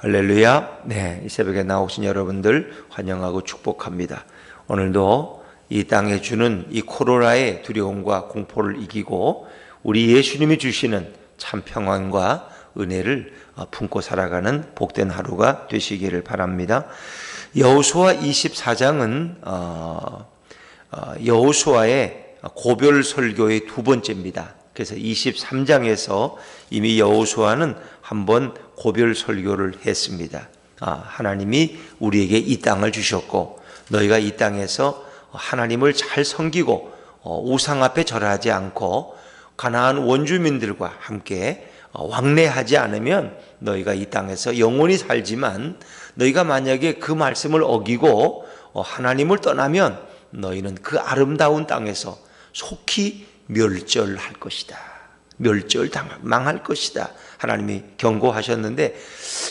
할렐루야. 네, 이 새벽에 나오신 여러분들 환영하고 축복합니다. 오늘도 이 땅에 주는 이 코로나의 두려움과 공포를 이기고 우리 예수님이 주시는 참 평안과 은혜를 어, 품고 살아가는 복된 하루가 되시기를 바랍니다. 여호수아 24장은 어, 여호수아의 고별 설교의 두 번째입니다. 그래서 23장에서 이미 여호수아는 한번 고별 설교를 했습니다. 아, 하나님이 우리에게 이 땅을 주셨고 너희가 이 땅에서 하나님을 잘 섬기고 어, 우상 앞에 절하지 않고 가나안 원주민들과 함께 어, 왕래하지 않으면 너희가 이 땅에서 영원히 살지만 너희가 만약에 그 말씀을 어기고 어, 하나님을 떠나면 너희는 그 아름다운 땅에서 속히 멸절할 것이다. 멸절 망할 것이다. 하나님이 경고하셨는데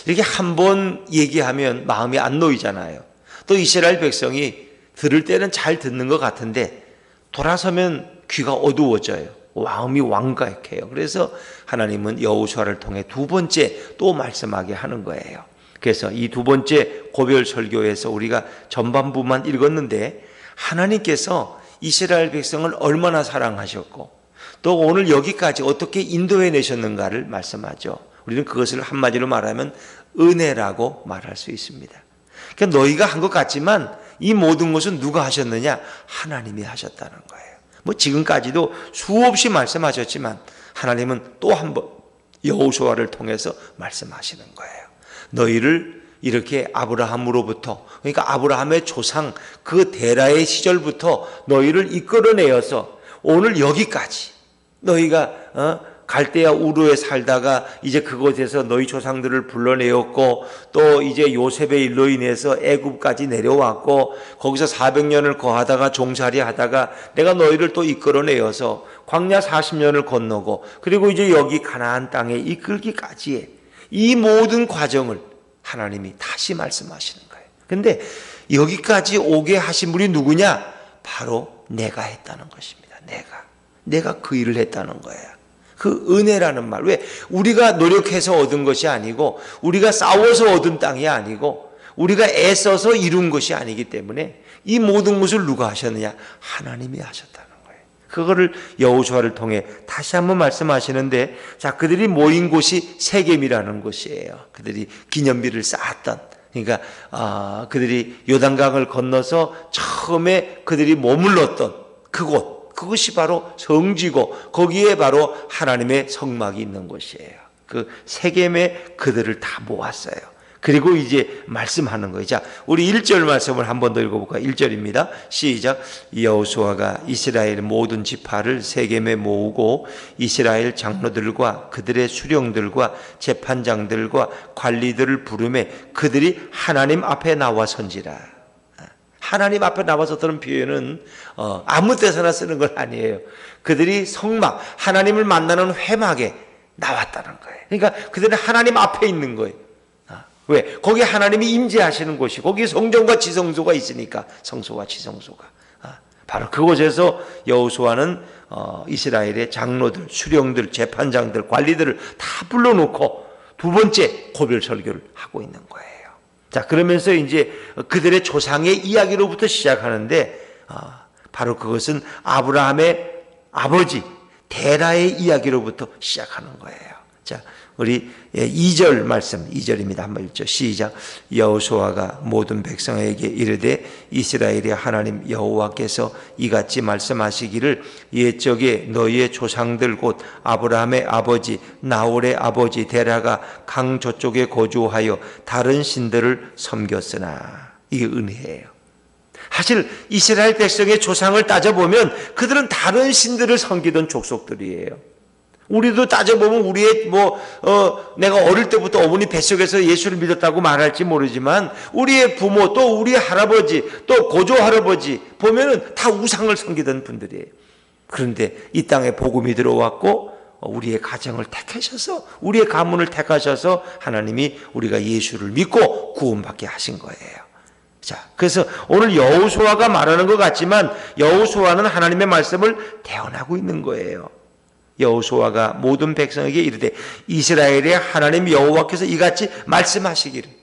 이렇게 한 번 얘기하면 마음이 안 놓이잖아요. 또 이스라엘 백성이 들을 때는 잘 듣는 것 같은데 돌아서면 귀가 어두워져요. 마음이 완각해요. 그래서 하나님은 여호수아를 통해 두 번째 또 말씀하게 하는 거예요. 그래서 이 두 번째 고별 설교에서 우리가 전반부만 읽었는데 하나님께서 이스라엘 백성을 얼마나 사랑하셨고 또 오늘 여기까지 어떻게 인도해 내셨는가를 말씀하죠. 우리는 그것을 한마디로 말하면 은혜라고 말할 수 있습니다. 그러니까 너희가 한 것 같지만 이 모든 것은 누가 하셨느냐? 하나님이 하셨다는 거예요. 뭐 지금까지도 수없이 말씀하셨지만 하나님은 또 한 번 여호수아를 통해서 말씀하시는 거예요. 너희를 이렇게 아브라함으로부터 그러니까 아브라함의 조상 그 데라의 시절부터 너희를 이끌어내어서 오늘 여기까지 너희가 어? 갈대아 우르에 살다가 이제 그곳에서 너희 조상들을 불러내었고 또 이제 요셉의 일로 인해서 애굽까지 내려왔고 거기서 400년을 거하다가 종살이 하다가 내가 너희를 또 이끌어내어서 광야 40년을 건너고 그리고 이제 여기 가나안 땅에 이끌기까지의 이 모든 과정을 하나님이 다시 말씀하시는 거예요. 근데 여기까지 오게 하신 분이 누구냐? 바로 내가 했다는 것입니다. 내가. 내가 그 일을 했다는 거예요. 그 은혜라는 말. 왜? 우리가 노력해서 얻은 것이 아니고, 우리가 싸워서 얻은 땅이 아니고, 우리가 애써서 이룬 것이 아니기 때문에 이 모든 것을 누가 하셨느냐? 하나님이 하셨다는 거예요. 그거를 여호수아를 통해 다시 한번 말씀하시는데, 자 그들이 모인 곳이 세겜이라는 곳이에요. 그들이 기념비를 쌓았던. 그러니까 아, 그들이 요단강을 건너서 처음에 그들이 머물렀던 그곳. 그것이 바로 성지고 거기에 바로 하나님의 성막이 있는 곳이에요. 그 세겜에 그들을 다 모았어요. 그리고 이제 말씀하는 거예요. 자, 우리 1절 말씀을 한 번 더 읽어볼까요? 1절입니다. 시작. 여호수아가 이스라엘 모든 지파를 세겜에 모으고 이스라엘 장로들과 그들의 수령들과 재판장들과 관리들을 부르매 그들이 하나님 앞에 나와 선지라. 하나님 앞에 나와서 들은 표현은 어, 아무 때서나 쓰는 건 아니에요. 그들이 성막, 하나님을 만나는 회막에 나왔다는 거예요. 그러니까 그들은 하나님 앞에 있는 거예요. 아, 왜? 거기 하나님이 임재하시는 곳이 거기 성전과 지성소가 있으니까 성소와 지성소가 아, 바로 그곳에서 여호수아는 어, 이스라엘의 장로들, 수령들, 재판장들, 관리들을 다 불러놓고 두 번째 고별 설교를 하고 있는 거예요. 자, 그러면서 이제 그들의 조상의 이야기로부터 시작하는데, 아, 바로 그것은 아브라함의 아버지, 데라의 이야기로부터 시작하는 거예요. 자, 우리 2절 말씀, 2절입니다. 한번 읽죠. 시작. 여호수아가 모든 백성에게 이르되 이스라엘의 하나님 여호와께서 이같이 말씀하시기를 옛적에 너희의 조상들 곧 아브라함의 아버지 나홀의 아버지 데라가 강 저쪽에 거주하여 다른 신들을 섬겼으나 이게 은혜예요. 사실 이스라엘 백성의 조상을 따져보면 그들은 다른 신들을 섬기던 족속들이에요. 우리도 따져보면 우리의 뭐, 어, 내가 어릴 때부터 어머니 뱃속에서 예수를 믿었다고 말할지 모르지만 우리의 부모 또 우리 할아버지 또 고조 할아버지 보면은 다 우상을 섬기던 분들이에요. 그런데 이 땅에 복음이 들어왔고 우리의 가정을 택하셔서 우리의 가문을 택하셔서 하나님이 우리가 예수를 믿고 구원받게 하신 거예요. 자, 그래서 오늘 여호수아가 말하는 것 같지만 여호수아는 하나님의 말씀을 대언하고 있는 거예요. 여호수아가 모든 백성에게 이르되 이스라엘의 하나님 여호와께서 이같이 말씀하시기를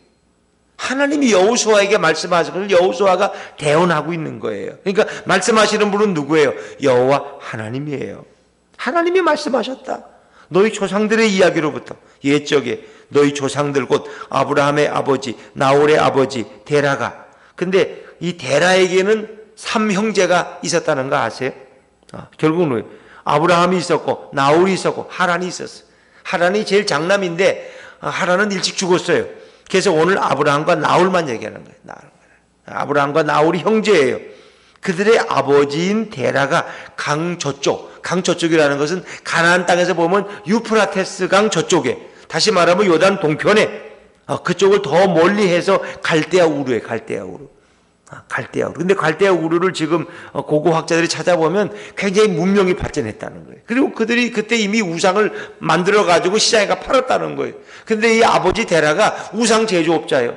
하나님이 여호수아에게 말씀하시기를 여호수아가 대언하고 있는 거예요. 그러니까 말씀하시는 분은 누구예요? 여호와 하나님이에요. 하나님이 말씀하셨다. 너희 조상들의 이야기로부터 옛적에 너희 조상들 곧 아브라함의 아버지 나홀의 아버지 데라가 근데 이 데라에게는 삼형제가 있었다는 거 아세요? 아, 결국은 아브라함이 있었고 나홀이 있었고 하란이 있었어요. 하란이 제일 장남인데 아, 하란은 일찍 죽었어요. 그래서 오늘 아브라함과 나홀만 얘기하는 거예요. 아브라함과 나홀이 형제예요. 그들의 아버지인 데라가 강 저쪽, 강 저쪽이라는 것은 가나안 땅에서 보면 유프라테스 강 저쪽에 다시 말하면 요단 동편에 어, 그쪽을 더 멀리 해서 갈대아 우르에 갈대아 우르. 아, 갈대아 우르. 근데 갈대아 우르를 지금 어, 고고 학자들이 찾아보면 굉장히 문명이 발전했다는 거예요. 그리고 그들이 그때 이미 우상을 만들어 가지고 시장에가 팔았다는 거예요. 근데 이 아버지 데라가 우상 제조업자예요.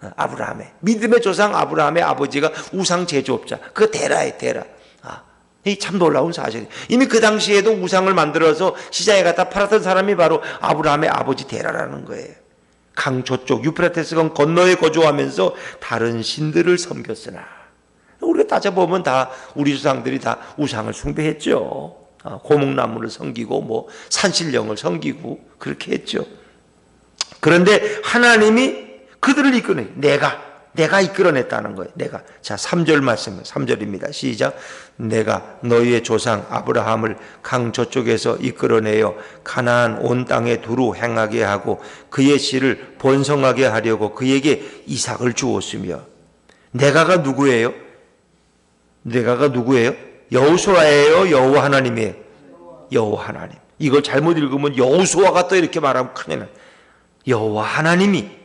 어, 아브라함의 믿음의 조상 아브라함의 아버지가 우상 제조업자 그 데라의 데라. 아, 이참 놀라운 사실이 이미 그 당시에도 우상을 만들어서 시장에 갖다 팔았던 사람이 바로 아브라함의 아버지 데라라는 거예요. 강 저쪽 유프라테스강 건너에 거주하면서 다른 신들을 섬겼으나 우리가 따져보면 다 우리 조상들이 다 우상을 숭배했죠. 아, 고목나무를 섬기고 뭐 산신령을 섬기고 그렇게 했죠. 그런데 하나님이 그들을 이끌어내 내가 내가 이끌어냈다는 거예요. 내가 자 3절 말씀 3절입니다. 시작 내가 너희의 조상 아브라함을 강 저쪽에서 이끌어내어 가나안 온 땅에 두루 행하게 하고 그의 씨를 번성하게 하려고 그에게 이삭을 주었으며 내가가 누구예요? 내가가 누구예요? 여호수아예요, 여호와 하나님이에요. 여호와 하나님. 이걸 잘못 읽으면 여호수아가 또 이렇게 말하면 큰일 나. 여호와 하나님이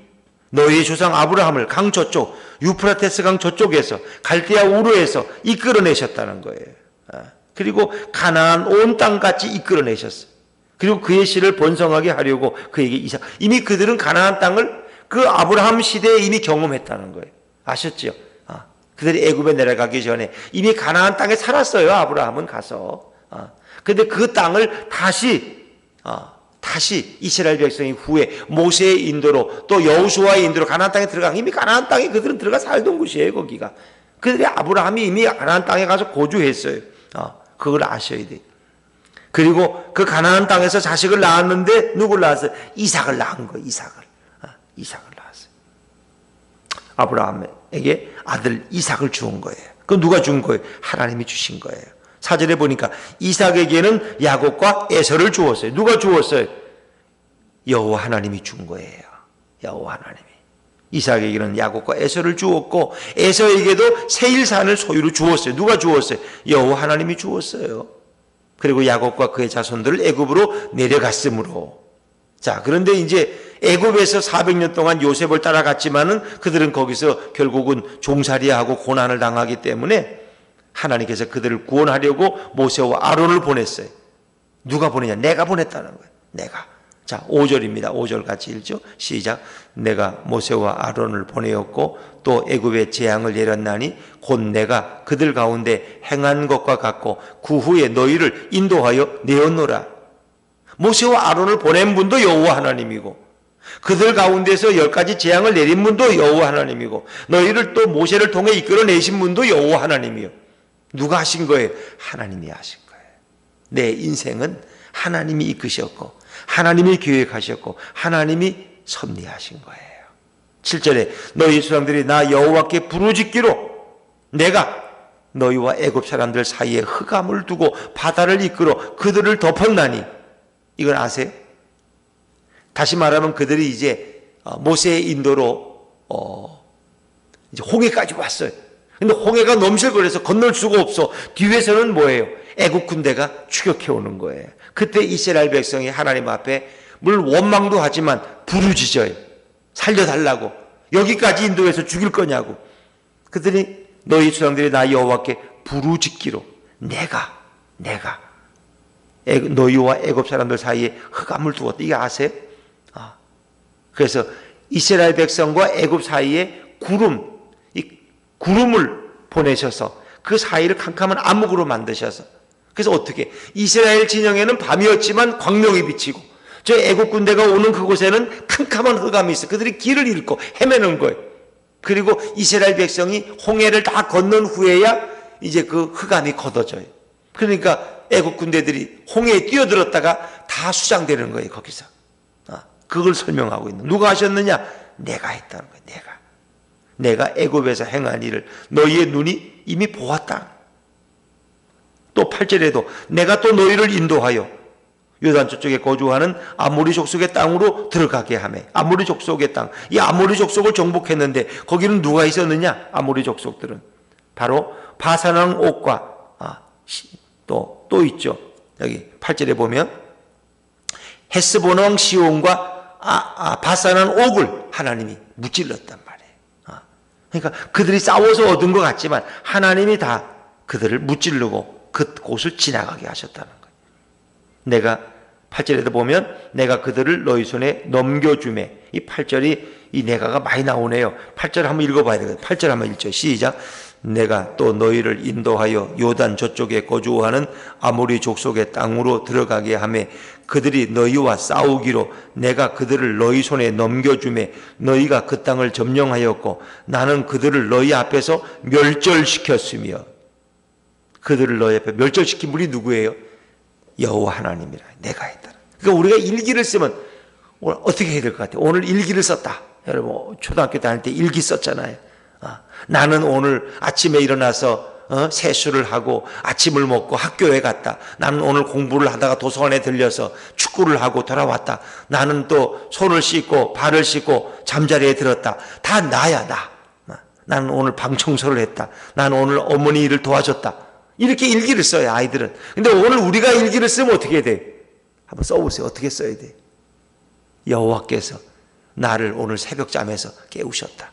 너희의 조상 아브라함을 강 저쪽 유프라테스 강 저쪽에서 갈대아 우르에서 이끌어내셨다는 거예요. 아, 그리고 가나안 온 땅같이 이끌어내셨어요. 그리고 그의 씨를 번성하게 하려고 그에게 이삭 이미 그들은 가나안 땅을 그 아브라함 시대에 이미 경험했다는 거예요. 아셨죠? 아, 그들이 애굽에 내려가기 전에 이미 가나안 땅에 살았어요. 아브라함은 가서. 아, 근데 그 땅을 다시 아, 다시 이스라엘 백성이 후에 모세의 인도로 또 여호수아의 인도로 가나안 땅에 들어가 이미 가나안 땅에 그들은 들어가 살던 곳이에요 거기가. 그들이 아브라함이 이미 가나안 땅에 가서 거주했어요. 어, 그걸 아셔야 돼. 그리고 그 가나안 땅에서 자식을 낳았는데 누굴 낳았어요? 이삭을 낳은 거예요 이삭을. 어, 이삭을 낳았어요. 아브라함에게 아들 이삭을 주은 거예요. 그 누가 준 거예요? 하나님이 주신 거예요 사절에 보니까 이삭에게는 야곱과 에서를 주었어요. 누가 주었어요? 여호와 하나님이 준 거예요. 여호와 하나님이. 이삭에게는 야곱과 에서를 주었고 에서에게도 세일산을 소유로 주었어요. 누가 주었어요? 여호와 하나님이 주었어요. 그리고 야곱과 그의 자손들을 애굽으로 내려갔으므로 자, 그런데 이제 애굽에서 400년 동안 요셉을 따라갔지만은 그들은 거기서 결국은 종살이하고 고난을 당하기 때문에 하나님께서 그들을 구원하려고 모세와 아론을 보냈어요. 누가 보내냐? 내가 보냈다는 거예요. 내가. 자, 5절입니다. 5절 같이 읽죠. 시작. 내가 모세와 아론을 보내었고 또 애굽에 재앙을 내렸나니 곧 내가 그들 가운데 행한 것과 같고 그 후에 너희를 인도하여 내었노라. 모세와 아론을 보낸 분도 여호와 하나님이고 그들 가운데서 열 가지 재앙을 내린 분도 여호와 하나님이고 너희를 또 모세를 통해 이끌어내신 분도 여호와 하나님이요. 누가 하신 거예요? 하나님이 하신 거예요. 내 인생은 하나님이 이끄셨고 하나님이 계획하셨고 하나님이 섭리하신 거예요. 7절에 너희 수상들이 나 여호와께 부르짖기로 내가 너희와 애굽 사람들 사이에 흑암을 두고 바다를 이끌어 그들을 덮었나니 이걸 아세요? 다시 말하면 그들이 이제 어, 모세의 인도로 어 이제 홍해까지 왔어요. 근데 홍해가 넘실거려서 건널 수가 없어. 뒤에서는 뭐예요? 애국 군대가 추격해 오는 거예요. 그때 이스라엘 백성이 하나님 앞에 물론 원망도 하지만 부르짖어요. 살려달라고. 여기까지 인도해서 죽일 거냐고. 그들이 너희 조상들이 나 여호와께 부르짖기로 내가 내가 너희와 애굽 사람들 사이에 흑암을 두었다. 이게 아세요? 아. 그래서 이스라엘 백성과 애굽 사이에 구름 구름을 보내셔서 그 사이를 캄캄한 암흑으로 만드셔서 그래서 어떻게 이스라엘 진영에는 밤이었지만 광명이 비치고 저 애국 군대가 오는 그곳에는 캄캄한 흑암이 있어. 그들이 길을 잃고 헤매는 거예요. 그리고 이스라엘 백성이 홍해를 다 건넌 후에야 이제 그 흑암이 걷어져요. 그러니까 애국 군대들이 홍해에 뛰어들었다가 다 수장되는 거예요. 거기서. 아, 그걸 설명하고 있는. 누가 하셨느냐? 내가 했다는 거예요. 내가. 내가 애굽에서 행한 일을 너희의 눈이 이미 보았다. 또 8절에도 내가 또 너희를 인도하여 요단 저쪽에 거주하는 아모리 족속의 땅으로 들어가게 하매 아모리 족속의 땅, 이 아모리 족속을 정복했는데 거기는 누가 있었느냐? 아모리 족속들은 바로 바사랑 옥과 아, 또, 또 있죠. 여기 8절에 보면 헤스본 왕 시온과 아, 아, 바사난 옥을 하나님이. 아, 그러니까 그들이 싸워서 얻은 것 같지만 하나님이 다 그들을 무찌르고 그 곳을 지나가게 하셨다는 거예요. 내가 8절에도 보면 내가 그들을 너희 손에 넘겨주매 이 8절이 이 내가가 많이 나오네요. 8절 한번 읽어봐야 되거든요. 8절 한번 읽죠. 시작. 내가 또 너희를 인도하여 요단 저쪽에 거주하는 아모리 족속의 땅으로 들어가게 하매 그들이 너희와 싸우기로 내가 그들을 너희 손에 넘겨주매 너희가 그 땅을 점령하였고 나는 그들을 너희 앞에서 멸절시켰으며 그들을 너희 앞에 멸절시킨 분이 누구예요? 여호와 하나님이라 내가 했다. 그러니까 우리가 일기를 쓰면 오늘 어떻게 해야 될 것 같아요? 오늘 일기를 썼다. 여러분 초등학교 다닐 때 일기 썼잖아요. 아, 나는 오늘 아침에 일어나서 어, 세수를 하고 아침을 먹고 학교에 갔다. 나는 오늘 공부를 하다가 도서관에 들려서 축구를 하고 돌아왔다. 나는 또 손을 씻고 발을 씻고 잠자리에 들었다. 다 나야 나. 아, 나는 오늘 방 청소를 했다. 나는 오늘 어머니 일을 도와줬다. 이렇게 일기를 써요 아이들은. 근데 오늘 우리가 일기를 쓰면 어떻게 돼? 한번 써보세요. 어떻게 써야 돼? 여호와께서 나를 오늘 새벽 잠에서 깨우셨다.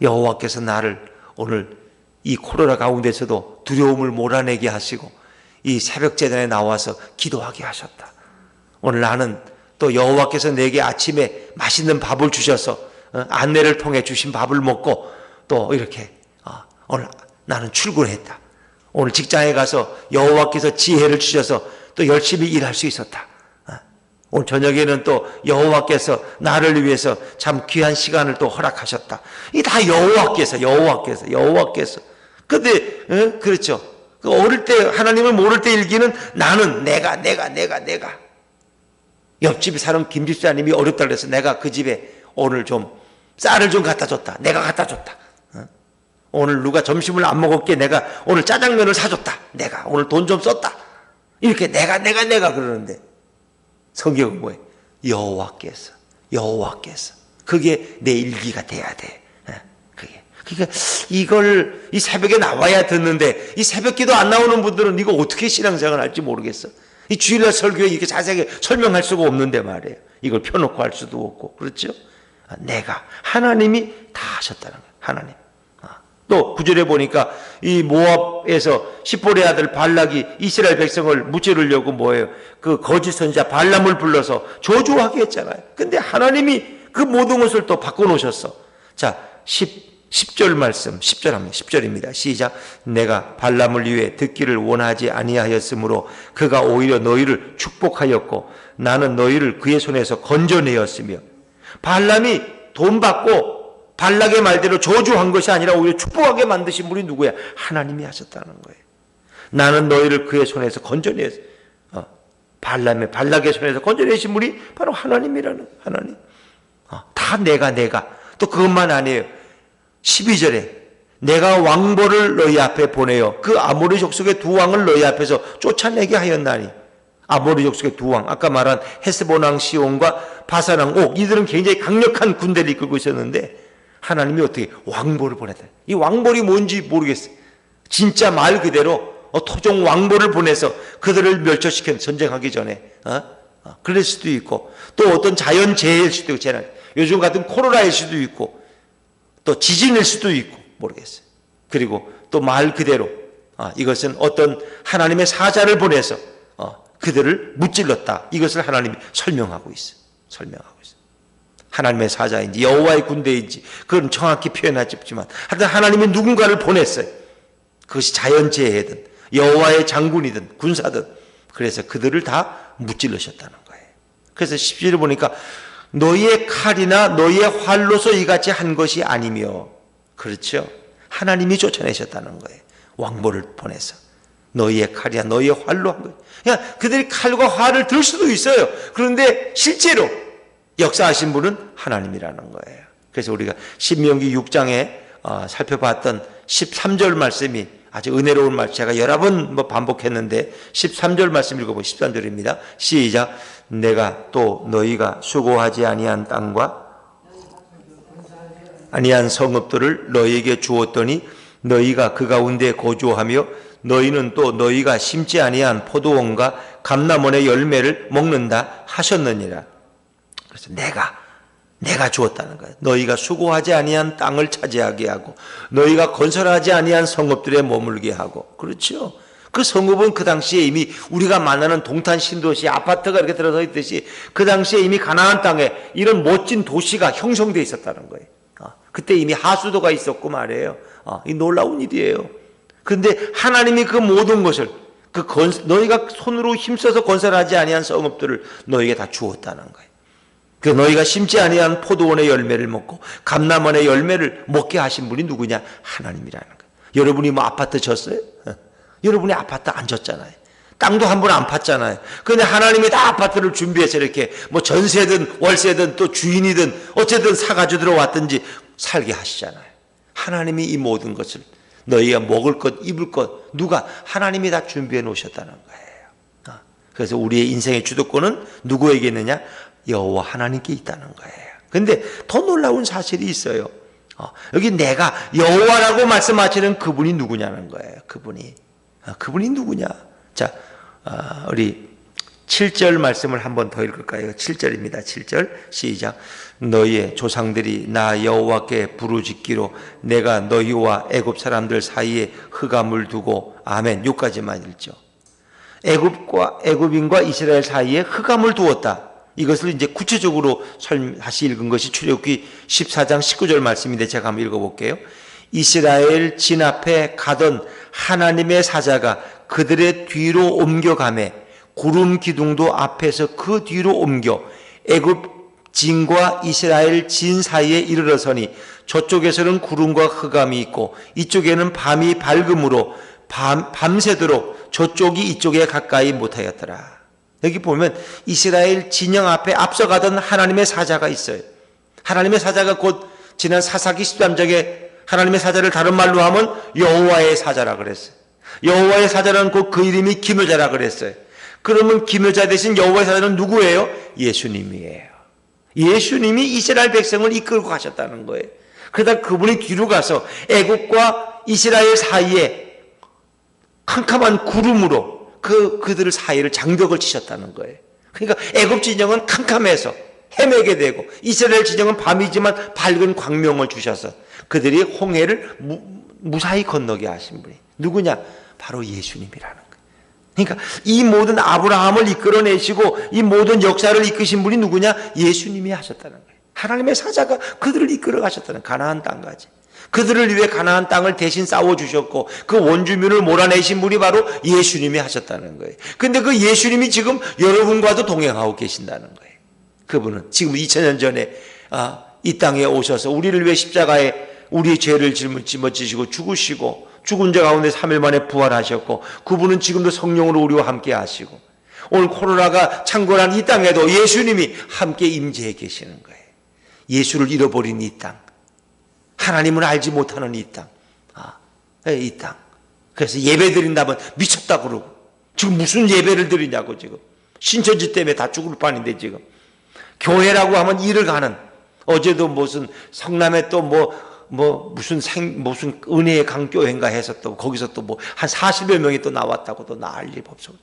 여호와께서 나를 오늘 이 코로나 가운데서도 두려움을 몰아내게 하시고 이 새벽 재단에 나와서 기도하게 하셨다. 오늘 나는 또 여호와께서 내게 아침에 맛있는 밥을 주셔서 어, 안내를 통해 주신 밥을 먹고 또 이렇게 어, 오늘 나는 출근했다. 오늘 직장에 가서 여호와께서 지혜를 주셔서 또 열심히 일할 수 있었다. 어, 오늘 저녁에는 또 여호와께서 나를 위해서 참 귀한 시간을 또 허락하셨다. 이 다 여호와께서 여호와께서 여호와께서. 근데 어? 그렇죠. 그 어릴 때 하나님을 모를 때 일기는 나는 내가 내가 내가 내가 옆집에 사는 김 집사님이 어렵다 그래서 내가 그 집에 오늘 좀 쌀을 좀 갖다 줬다. 내가 갖다 줬다. 어? 오늘 누가 점심을 안 먹었기에 내가 오늘 짜장면을 사줬다. 내가 오늘 돈 좀 썼다. 이렇게 내가 내가 내가 그러는데 성경은 뭐예요? 여호와께서 여호와께서 그게 내 일기가 돼야 돼. 예, 그게 그러니까 이걸 이 새벽에 나와야 듣는데 이 새벽기도 안 나오는 분들은 이거 어떻게 신앙생활 할지 모르겠어. 이 주일날 설교에 이렇게 자세하게 설명할 수가 없는데 말이에요. 이걸 펴놓고 할 수도 없고 그렇죠? 아, 내가 하나님이 다 하셨다는 거예요. 하나님. 아, 또 구절에 보니까 이 모압에서 십볼의 아들 발락이 이스라엘 백성을 무찌르려고 뭐예요? 그 거짓 선자 발람을 불러서 저주하게 했잖아요. 근데 하나님이 그 모든 것을 또 바꿔 놓으셨어. 자, 10, 10절 말씀, 10절 합니다. 10절입니다. 시작. 내가 발람을 위해 듣기를 원하지 아니하였으므로 그가 오히려 너희를 축복하였고 나는 너희를 그의 손에서 건져내었으며 발람이 돈 받고 발락의 말대로 저주한 것이 아니라 오히려 축복하게 만드신 분이 누구야? 하나님이 하셨다는 거예요. 나는 너희를 그의 손에서 건져내었 어, 발람의 발락의 손에서 건져내신 분이 바로 하나님이라는 하나님. 어, 다 내가 내가 또 그것만 아니에요. 12절에 내가 왕보를 너희 앞에 보내어 그 아모리 족속의 두 왕을 너희 앞에서 쫓아내게 하였나니 아모리 족속의 두 왕, 아까 말한 헤스본 왕 시온과 바산 왕 옥, 이들은 굉장히 강력한 군대를 이끌고 있었는데 하나님이 어떻게 왕보를 보냈다. 이 왕보이 뭔지 모르겠어요. 진짜 말 그대로 어, 토종 왕보를 보내서 그들을 멸절시켜 전쟁하기 전에 어? 어, 그럴 수도 있고 또 어떤 자연 재해일 수도 있고 재난 요즘 같은 코로나일 수도 있고 또 지진일 수도 있고 모르겠어요. 그리고 또 말 그대로 아, 이것은 어떤 하나님의 사자를 보내서 어, 그들을 무찔렀다. 이것을 하나님이 설명하고 있어. 설명하고 있어. 하나님의 사자인지 여호와의 군대인지 그건 정확히 표현하지 없지만 하여튼 하나님이 누군가를 보냈어요. 그것이 자연재해든 여호와의 장군이든 군사든 그래서 그들을 다 무찔러셨다는 거예요. 그래서 10절을 보니까 너희의 칼이나 너희의 활로서 이같이 한 것이 아니며 그렇죠. 하나님이 쫓아내셨다는 거예요. 왕보를 보내서 너희의 칼이야 너희의 활로 한 거예요. 그냥 그들이 칼과 활을 들 수도 있어요. 그런데 실제로 역사하신 분은 하나님이라는 거예요. 그래서 우리가 신명기 6장에 어, 살펴봤던 13절 말씀이 아주 은혜로운 말씀 제가 여러 번뭐 반복했는데 13절 말씀 읽어보 13절입니다. 시작 내가 또 너희가 수고하지 아니한 땅과 아니한 성읍들을 너희에게 주었더니 너희가 그 가운데 거주하며 너희는 또 너희가 심지 아니한 포도원과 감남원의 열매를 먹는다 하셨느니라. 그래서 내가 내가 주었다는 거예요. 너희가 수고하지 아니한 땅을 차지하게 하고 너희가 건설하지 아니한 성읍들에 머물게 하고 그렇죠. 그 성읍은 그 당시에 이미 우리가 만나는 동탄 신도시 아파트가 이렇게 들어서 있듯이 그 당시에 이미 가나안 땅에 이런 멋진 도시가 형성돼 있었다는 거예요. 아, 그때 이미 하수도가 있었고 말이에요. 아, 이 놀라운 일이에요. 그런데 하나님이 그 모든 것을 그 건, 너희가 손으로 힘써서 건설하지 아니한 성읍들을 너희에게 다 주었다는 거예요. 그 너희가 심지 아니한 포도원의 열매를 먹고 감남원의 열매를 먹게 하신 분이 누구냐? 하나님이라는 거예요. 여러분이 뭐 아파트 졌어요? 어. 여러분이 아파트 안 졌잖아요. 땅도 한 번 안 팠잖아요. 근데 하나님이 다 아파트를 준비해서 이렇게 뭐 전세든 월세든 또 주인이든 어쨌든 사가지고 들어왔든지 살게 하시잖아요. 하나님이 이 모든 것을 너희가 먹을 것, 입을 것 누가 하나님이 다 준비해 놓으셨다는 거예요. 어. 그래서 우리의 인생의 주도권은 누구에게 있느냐? 여호와 하나님께 있다는 거예요. 근데 더 놀라운 사실이 있어요. 어, 여기 내가 여호와라고 말씀하시는 그분이 누구냐는 거예요. 그분이 어, 그분이 누구냐? 자, 어, 우리 7절 말씀을 한번 더 읽을까요? 7절입니다. 7절 시작. 너희의 조상들이 나 여호와께 부르짖기로 내가 너희와 애굽 사람들 사이에 흑암을 두고 아멘. 요까지만 읽죠. 애굽과 애굽인과 이스라엘 사이에 흑암을 두었다. 이것을 이제 구체적으로 다시 읽은 것이 출애굽기 14장 19절 말씀인데 제가 한번 읽어볼게요. 이스라엘 진 앞에 가던 하나님의 사자가 그들의 뒤로 옮겨가매 구름 기둥도 앞에서 그 뒤로 옮겨 애굽 진과 이스라엘 진 사이에 이르러서니 저쪽에서는 구름과 흑암이 있고 이쪽에는 밤이 밝음으로 밤, 밤새도록 저쪽이 이쪽에 가까이 못하였더라. 여기 보면 이스라엘 진영 앞에 앞서가던 하나님의 사자가 있어요. 하나님의 사자가 곧 지난 사사기 13장에 하나님의 사자를 다른 말로 하면 여호와의 사자라 그랬어요. 여호와의 사자는 곧 그 이름이 기묘자라 그랬어요. 그러면 기묘자 대신 여호와의 사자는 누구예요? 예수님이에요. 예수님이 이스라엘 백성을 이끌고 가셨다는 거예요. 그러다 그분이 뒤로 가서 애국과 이스라엘 사이에 캄캄한 구름으로 그 그들 사이를 장벽을 치셨다는 거예요. 그러니까 애굽 진영은 캄캄해서 헤매게 되고 이스라엘 진영은 밤이지만 밝은 광명을 주셔서 그들이 홍해를 무, 무사히 건너게 하신 분이 누구냐? 바로 예수님이라는 거예요. 그러니까 이 모든 아브라함을 이끌어내시고 이 모든 역사를 이끄신 분이 누구냐? 예수님이 하셨다는 거예요. 하나님의 사자가 그들을 이끌어 가셨다는 가나안 땅까지. 그들을 위해 가나안 땅을 대신 싸워 주셨고 그 원주민을 몰아내신 분이 바로 예수님이 하셨다는 거예요. 근데 그 예수님이 지금 여러분과도 동행하고 계신다는 거예요. 그분은 지금 2000년 전에 아, 이 땅에 오셔서 우리를 위해 십자가에 우리의 죄를 짊어지시고 죽으시고 죽은 자 가운데 3일 만에 부활하셨고 그분은 지금도 성령으로 우리와 함께 하시고 오늘 코로나가 창궐한 이 땅에도 예수님이 함께 임재해 계시는 거예요. 예수를 잃어버린 이 땅. 하나님을 알지 못하는 이 땅. 아, 예, 이 땅. 그래서 예배 드린다면 미쳤다 그러고. 지금 무슨 예배를 드리냐고 지금. 신천지 때문에 다 죽을 판인데 지금. 교회라고 하면 일을 가는. 어제도 무슨 성남에 또 뭐, 뭐, 무슨 생, 무슨 은혜의 강교회인가 해서 또 거기서 또 뭐 한 40여 명이 또 나왔다고 또 난리 법석.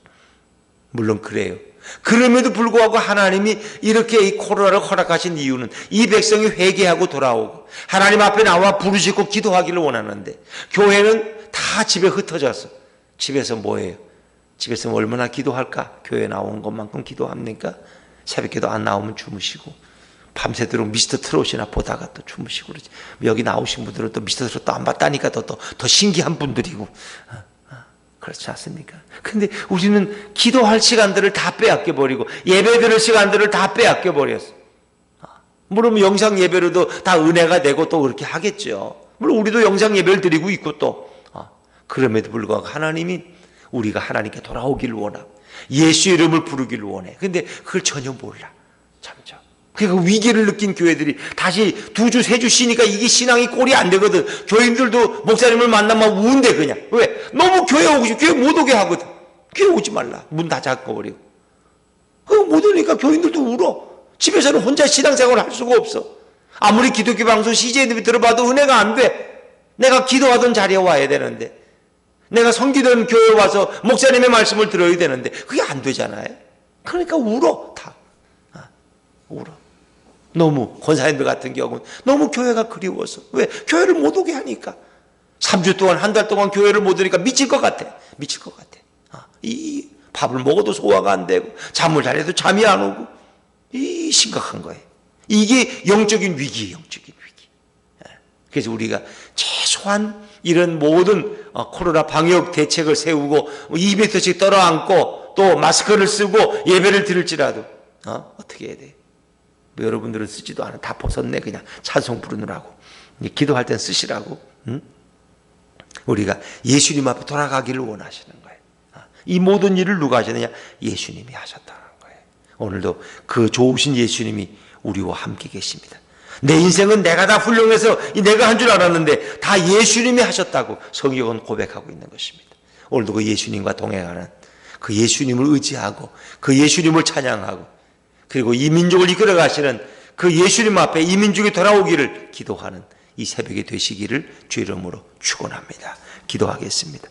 물론 그래요. 그럼에도 불구하고 하나님이 이렇게 이 코로나를 허락하신 이유는 이 백성이 회개하고 돌아오고 하나님 앞에 나와 부르짖고 기도하기를 원하는데 교회는 다 집에 흩어져서 집에서 뭐해요? 집에서 얼마나 기도할까? 교회 나온 것만큼 기도합니까? 새벽에도 안 나오면 주무시고 밤새도록 미스터 트롯이나 보다가 또 주무시고 그러지. 여기 나오신 분들은 또 미스터 트롯 또 안 봤다니까 더, 더, 더 신기한 분들이고. 그렇지 않습니까? 근데 우리는 기도할 시간들을 다 빼앗겨 버리고 예배 드릴 시간들을 다 빼앗겨 버렸어. 아, 물론 영상 예배로도 다 은혜가 되고 또 그렇게 하겠죠. 물론 우리도 영상 예배를 드리고 있고 또 아, 그럼에도 불구하고 하나님이 우리가 하나님께 돌아오기를 원하고 예수 이름을 부르기를 원해. 근데 그걸 전혀 몰라. 그러니까 위기를 느낀 교회들이 다시 두 주, 세 주 쉬니까 이게 신앙이 꼴이 안 되거든. 교인들도 목사님을 만나면 우는데 그냥. 왜? 너무 교회 오고 싶, 교회 못 오게 하거든. 교회 오지 말라. 문 다 잠궈버리고. 그못 오니까 교인들도 울어. 집에서는 혼자 신앙생활을 할 수가 없어. 아무리 기독교 방송 CJTV 들어봐도 은혜가 안 돼. 내가 기도하던 자리에 와야 되는데. 내가 섬기던 교회 와서 목사님의 말씀을 들어야 되는데 그게 안 되잖아요. 그러니까 울어 다 아, 울어. 너무 권사님들 같은 경우는 너무 교회가 그리워서 왜 교회를 못 오게 하니까 3주 동안 한 달 동안 교회를 못 오니까 미칠 것 같아. 미칠 것 같아. 아, 이 밥을 먹어도 소화가 안 되고 잠을 잘해도 잠이 안 오고 이 심각한 거예요. 이게 영적인 위기예요. 영적인 위기. 예. 그래서 우리가 최소한 이런 모든 어, 코로나 방역 대책을 세우고 2m씩 떨어앉고 또 마스크를 쓰고 예배를 드릴지라도 어? 어떻게 해야 돼? 뭐 여러분들은 쓰지도 않아. 다 벗었네 그냥 찬송 부르느라고. 기도할 땐 쓰시라고. 응? 우리가 예수님 앞에 돌아가기를 원하시는 거예요. 아, 이 모든 일을 누가 하시느냐? 예수님이 하셨다는 거예요. 오늘도 그 좋으신 예수님이 우리와 함께 계십니다. 내 인생은 내가 다 훌륭해서 이 내가 한 줄 알았는데 다 예수님이 하셨다고 성경은 고백하고 있는 것입니다. 오늘도 그 예수님과 동행하는 그 예수님을 의지하고 그 예수님을 찬양하고 그리고 이 민족을 이끌어 가시는 그 예수님 앞에 이 민족이 돌아오기를 기도하는 이 새벽이 되시기를 주 이름으로 축원합니다. 기도하겠습니다.